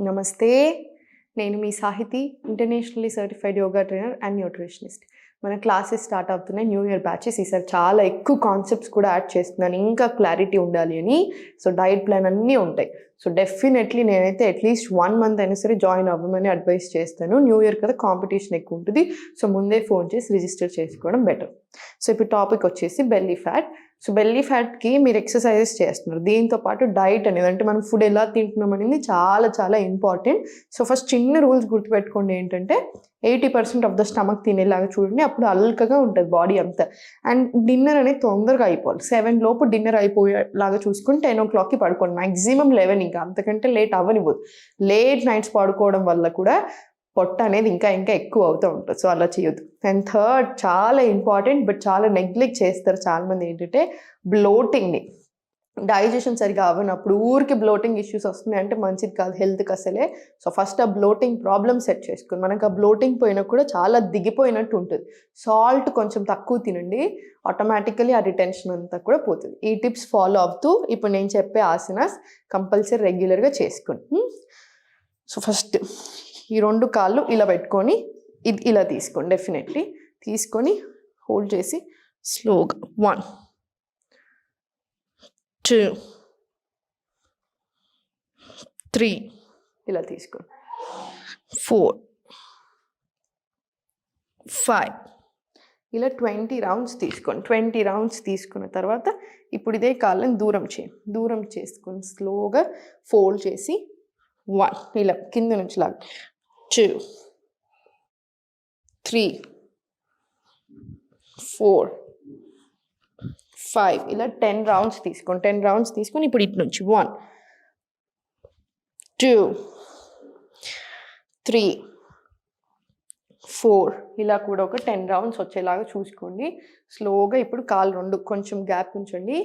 నమస్తే. నేను మీ Sahithi internationally certified yoga trainer and nutritionist. మన క్లాసెస్ స్టార్ట్ అవుతున్నాయి. New year batches. ఈసారి చాలా ఎక్కువ కాన్సెప్ట్స్ కూడా యాడ్ చేస్తున్నాను. ఇంకా క్లారిటీ ఉండాలి అని. సో డైట్ ప్లాన్ అన్నీ ఉంటాయి. సో డెఫినెట్లీ నేనైతే అట్లీస్ట్ వన్ మంత్ అయినా సరే జాయిన్ అవ్వమని అడ్వైస్ చేస్తాను. న్యూ ఇయర్ కదా కాంపిటీషన్ ఎక్కువ ఉంటుంది. సో ముందే ఫోన్ చేసి రిజిస్టర్ చేసుకోవడం బెటర్ సో ఇప్పుడు టాపిక్ వచ్చేసి బెల్లీ ఫ్యాట్ సో బెల్లీ ఫ్యాట్కి మీరు ఎక్సర్సైజెస్ చేస్తున్నారు. దీంతో పాటు డైట్ అనేది అంటే మనం ఫుడ్ ఎలా తింటున్నాం అనేది చాలా చాలా ఇంపార్టెంట్ సో ఫస్ట్ చిన్న రూల్స్ గుర్తుపెట్టుకోండి ఏంటంటే eighty percent of the stomach తినేలాగా చూడండి. అప్పుడు అల్కగా ఉంటుంది బాడీ అంతా. అండ్ డిన్నర్ అనేది తొందరగా అయిపోవాలి. సెవెన్ లోపు డిన్నర్ అయిపోయేలాగా చూసుకుని టెన్ ఓ క్లాక్కి పడుకోండి. మ్యాక్సిమం లెవెన్ ఇంకా అంతకంటే లేట్ అవ్వనివ్వదు. లేట్ నైట్స్ పడుకోవడం వల్ల కూడా పొట్ట అనేది ఇంకా ఇంకా ఎక్కువ అవుతూ ఉంటుంది. సో అలా చేయొద్దు. అండ్ థర్డ్ చాలా ఇంపార్టెంట్ బట్ చాలా నెగ్లెక్ట్ చేస్తారు చాలామంది ఏంటంటే బ్లోటింగ్ని డైజెషన్ సరిగా అవ్వనప్పుడు ఊరికి బ్లోటింగ్ ఇష్యూస్ వస్తున్నాయి అంటే మంచిది కాదు హెల్త్కి అసలే. సో ఫస్ట్ ఆ బ్లోటింగ్ ప్రాబ్లమ్ సెట్ చేసుకుని మనకు ఆ బ్లోటింగ్ పోయినా కూడా చాలా దిగిపోయినట్టు ఉంటుంది. సాల్ట్ కొంచెం తక్కువ తినండి ఆటోమేటికలీ ఆ రిటెన్షన్ అంతా కూడా పోతుంది. ఈ టిప్స్ ఫాలో అవుతూ ఇప్పుడు నేను చెప్పే ఆసనాస్ కంపల్సరీ రెగ్యులర్గా చేసుకోండి సో ఫస్ట్ ఈ రెండు కాళ్ళు ఇలా పెట్టుకొని ఇది ఇలా తీసుకోండి డెఫినెట్లీ. తీసుకొని హోల్డ్ చేసి స్లోగా వన్. టూ త్రీ ఇలా తీసుకోండి ఫోర్ ఫైవ్ ఇలా ట్వంటీ రౌండ్స్ తీసుకోండి ట్వంటీ రౌండ్స్ తీసుకున్న తర్వాత ఇప్పుడు ఇదే కాళ్ళని దూరం చేయండి దూరం చేసుకొని స్లోగా ఫోల్డ్ చేసి వన్. ఇలా కింద నుంచి లాగా. టూ త్రీ ఫోర్ ఫైవ్ ఇలా టెన్ రౌండ్స్ తీసుకోండి. టెన్ రౌండ్స్ తీసుకొని ఇప్పుడు ఇటు నుంచి వన్ టూ త్రీ ఫోర్ ఇలా కూడా ఒక టెన్ రౌండ్స్ వచ్చేలాగా చూసుకోండి. స్లోగా ఇప్పుడు కాలు రెండు కొంచెం గ్యాప్ ఉంచండి.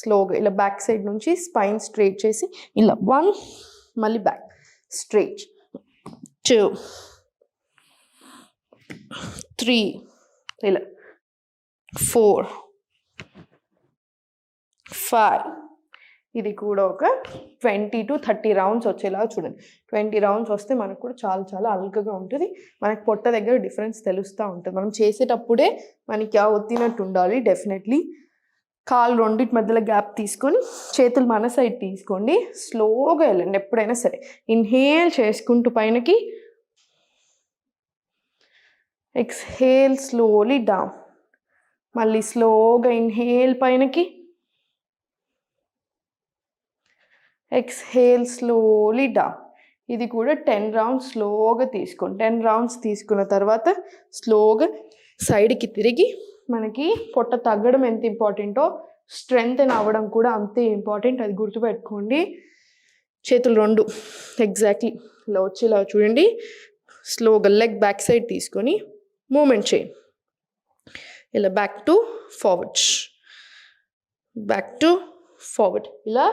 స్లోగా ఇలా బ్యాక్ సైడ్ నుంచి స్పైన్ స్ట్రేట్ చేసి ఇలా వన్ మళ్ళీ బ్యాక్ స్ట్రేట్ టూ త్రీ ఇలా ఫోర్ ఫైవ్ ఇది కూడా ఒక ట్వంటీ టు థర్టీ రౌండ్స్ వచ్చేలాగా చూడండి. ట్వంటీ రౌండ్స్ వస్తే మనకు కూడా చాలా చాలా అల్కగా ఉంటుంది. మనకి పొట్ట దగ్గర డిఫరెన్స్ తెలుస్తూ ఉంటుంది. మనం చేసేటప్పుడే మనకి ఆ ఒత్తినట్టు ఉండాలి డెఫినెట్లీ కాలు రెండింటి మధ్యలో గ్యాప్ తీసుకొని చేతులు మన సైడ్ తీసుకోండి. స్లోగా వెళ్ళండి ఎప్పుడైనా సరే. ఇన్హేల్ చేసుకుంటూ పైనకి. ఎక్స్హేల్ స్లోలీ డౌన్ మళ్ళీ స్లోగా ఇన్హేల్ పైనకి. ఎక్స్హేల్ స్లోలీ డౌన్ ఇది కూడా టెన్ రౌండ్స్ స్లోగా తీసుకోండి టెన్ రౌండ్స్ తీసుకున్న తర్వాత స్లోగా సైడ్కి తిరిగి మనకి పొట్ట తగ్గడం ఎంత ఇంపార్టెంటో స్ట్రెంగ్త్ అవ్వడం కూడా అంతే ఇంపార్టెంట్. అది గుర్తుపెట్టుకోండి. చేతులు రెండు. ఎగ్జాక్ట్లీ ఇలా వచ్చేలా చూడండి. స్లోగా లెగ్ బ్యాక్ సైడ్ తీసుకొని మూమెంట్ చేయండి. ఇలా back to forward back to forward ఇలా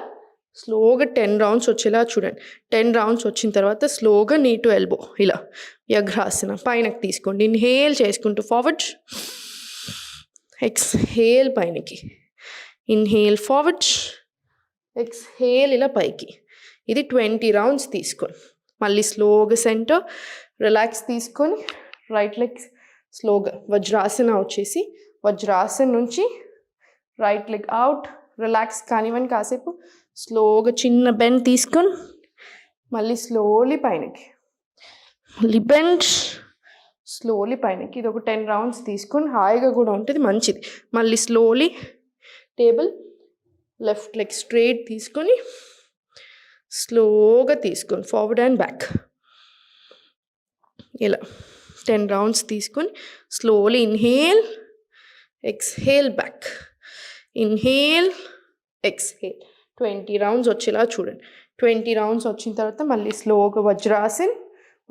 స్లోగా టెన్ రౌండ్స్ వచ్చేలా చూడండి. టెన్ రౌండ్స్ వచ్చిన తర్వాత స్లోగా నీటు ఎల్బో ఇలా. యఘ్రాసన పైనకి తీసుకోండి. ఇన్హేల్ చేసుకుంటూ ఫార్వర్డ్ ఎక్స్హేల్ పైనకి. ఇన్హేల్ ఫార్వర్డ్ ఎక్స్హేల్ ఇలా పైకి. ఇది ట్వంటీ రౌండ్స్ తీసుకోండి మళ్ళీ స్లోగా సెంటర్ రిలాక్స్ తీసుకొని. రైట్ లెగ్ స్లోగా. వజ్రాసన వచ్చేసి వజ్రాసన నుంచి రైట్ లెగ్ అవుట్ రిలాక్స్ కానివ్వండి కాసేపు. స్లోగా చిన్న బెండ్ తీసుకొని మళ్ళీ స్లోలీ పైనకి. మళ్ళీ బెండ్ స్లోలీ పైనకి. ఇది ఒక టెన్ రౌండ్స్ తీసుకొని హాయిగా కూడా ఉంటుంది మంచిది. మళ్ళీ slowly table left leg straight తీసుకొని స్లోగా తీసుకొని ఫార్వర్డ్ అండ్ బ్యాక్. ఇలా టెన్ రౌండ్స్ తీసుకొని slowly inhale exhale back. Inhale exhale. Twenty rounds వచ్చేలా చూడండి. ట్వంటీ రౌండ్స్ వచ్చిన తర్వాత మళ్ళీ స్లోగా వజ్రాసన్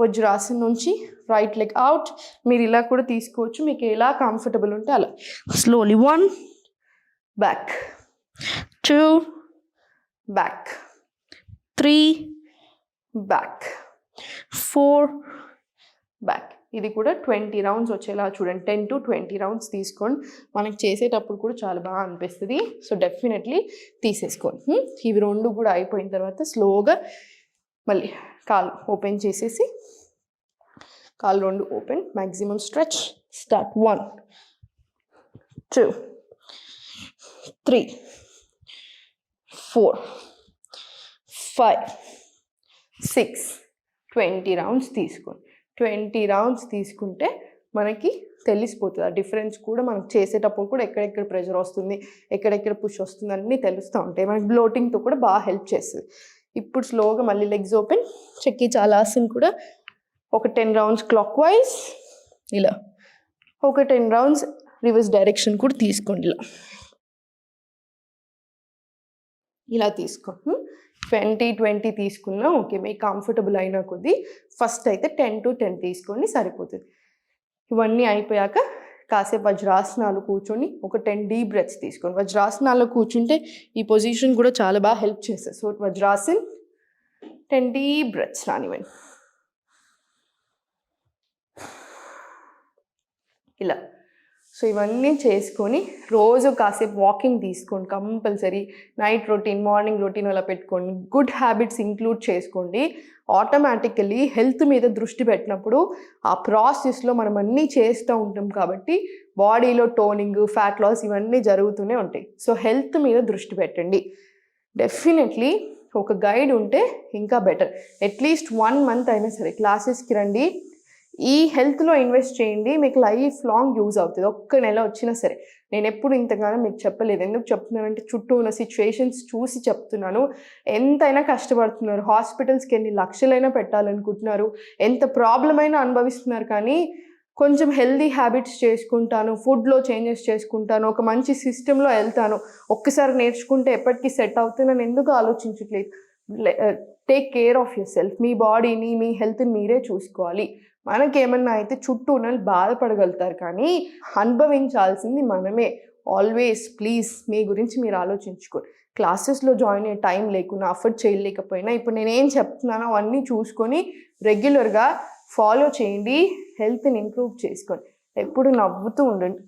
వజ్రాసన్ నుంచి రైట్ లెగ్ అవుట్ మీరు ఇలా కూడా తీసుకోవచ్చు. మీకు ఎలా కంఫర్టబుల్ ఉంటే అలా. Slowly one back two back three back four back ఇది కూడా ట్వంటీ రౌండ్స్ వచ్చేలా చూడండి. టెన్ టు ట్వంటీ రౌండ్స్ తీసుకోండి. మనకు చేసేటప్పుడు కూడా చాలా బాగా అనిపిస్తుంది. సో డెఫినెట్లీ తీసేసుకోండి. ఇవి రెండు కూడా అయిపోయిన తర్వాత స్లోగా మళ్ళీ కాలు ఓపెన్ చేసేసి కాలు రెండు open maximum stretch start. One two three four five six twenty rounds తీసుకోండి. ట్వంటీ రౌండ్స్ తీసుకుంటే మనకి తెలిసిపోతుంది. ఆ డిఫరెన్స్ కూడా మనం చేసేటప్పుడు కూడా ఎక్కడెక్కడ ప్రెషర్ వస్తుంది ఎక్కడెక్కడ పుష్ వస్తుంది అన్నీ తెలుస్తూ ఉంటాయి. మనకి బ్లోటింగ్తో కూడా బాగా హెల్ప్ చేస్తుంది. ఇప్పుడు స్లోగా మళ్ళీ లెగ్స్ ఓపెన్. చెక్కి చాలాసన్ కూడా ఒక టెన్ రౌండ్స్ క్లాక్ వైజ్ ఇలా ఒక టెన్ రౌండ్స్ రివర్స్ డైరెక్షన్ కూడా తీసుకోండి ఇలా. ఇలా తీసుకో. ట్వంటీ ట్వంటీ తీసుకున్నా ఓకే మీకు కంఫర్టబుల్ అయినా కొద్దీ ఫస్ట్ అయితే టెన్ టు టెన్ తీసుకోండి సరిపోతుంది. ఇవన్నీ అయిపోయాక కాసేపు వజ్రాసనాలు కూర్చొని ఒక టెన్ డీ బ్రెత్స్ తీసుకోండి. వజ్రాసనాల్లో కూర్చుంటే ఈ పొజిషన్ కూడా చాలా బాగా హెల్ప్ చేస్తుంది. So vajrasana ten deep breaths రానివ్వండి. ఇలా. సో ఇవన్నీ చేసుకొని రోజు కాసేపు వాకింగ్ తీసుకోండి compulsory. Night routine morning routine అలా పెట్టుకోండి. గుడ్ హ్యాబిట్స్ ఇంక్లూడ్ చేసుకోండి. ఆటోమేటికలీ హెల్త్ మీద దృష్టి పెట్టినప్పుడు ఆ ప్రాసెస్లో మనం అన్నీ చేస్తూ ఉంటాం కాబట్టి బాడీలో టోనింగ్ ఫ్యాట్ లాస్ ఇవన్నీ జరుగుతూనే ఉంటాయి. సో హెల్త్ మీద దృష్టి పెట్టండి. డెఫినెట్లీ ఒక గైడ్ ఉంటే ఇంకా బెటర్. అట్లీస్ట్ వన్ మంత్ అయినా సరే క్లాసెస్కి రండి. ఈ హెల్త్లో ఇన్వెస్ట్ చేయండి మీకు లైఫ్ లాంగ్ యూజ్ అవుతుంది. ఒక్క నెల వచ్చినా సరే. నేను ఎప్పుడు ఇంతగానో మీకు చెప్పలేదు. ఎందుకు చెప్తున్నానంటే చుట్టూ ఉన్న సిచ్యువేషన్స్ చూసి చెప్తున్నాను. ఎంతైనా కష్టపడుతున్నారు. హాస్పిటల్స్కి ఎన్ని లక్షలైనా పెట్టాలనుకుంటున్నారు. ఎంత ప్రాబ్లం అయినా అనుభవిస్తున్నారు కానీ కొంచెం హెల్దీ హ్యాబిట్స్ చేసుకుంటాను. ఫుడ్లో చేంజెస్ చేసుకుంటాను. ఒక మంచి సిస్టంలో వెళ్తాను. ఒక్కసారి నేర్చుకుంటే ఎప్పటికీ సెట్ అవుతుందని ఎందుకు ఆలోచించట్లేదు? Take care of yourself మీ బాడీని మీ హెల్త్ని మీరే చూసుకోవాలి. మనకేమన్నా అయితే చుట్టూ ఉన్న బాధపడగలుగుతారు కానీ అనుభవించాల్సింది మనమే. ఆల్వేస్ ప్లీజ్ మీ గురించి మీరు ఆలోచించుకోండి. క్లాసెస్లో జాయిన్ అయ్యే టైం లేకున్నా అఫర్ట్ చేయలేకపోయినా ఇప్పుడు నేనేం చెప్తున్నానో అవన్నీ చూసుకొని రెగ్యులర్గా ఫాలో చేయండి. హెల్త్ని ఇంప్రూవ్ చేసుకోండి. ఎప్పుడు నవ్వుతూ ఉండండి.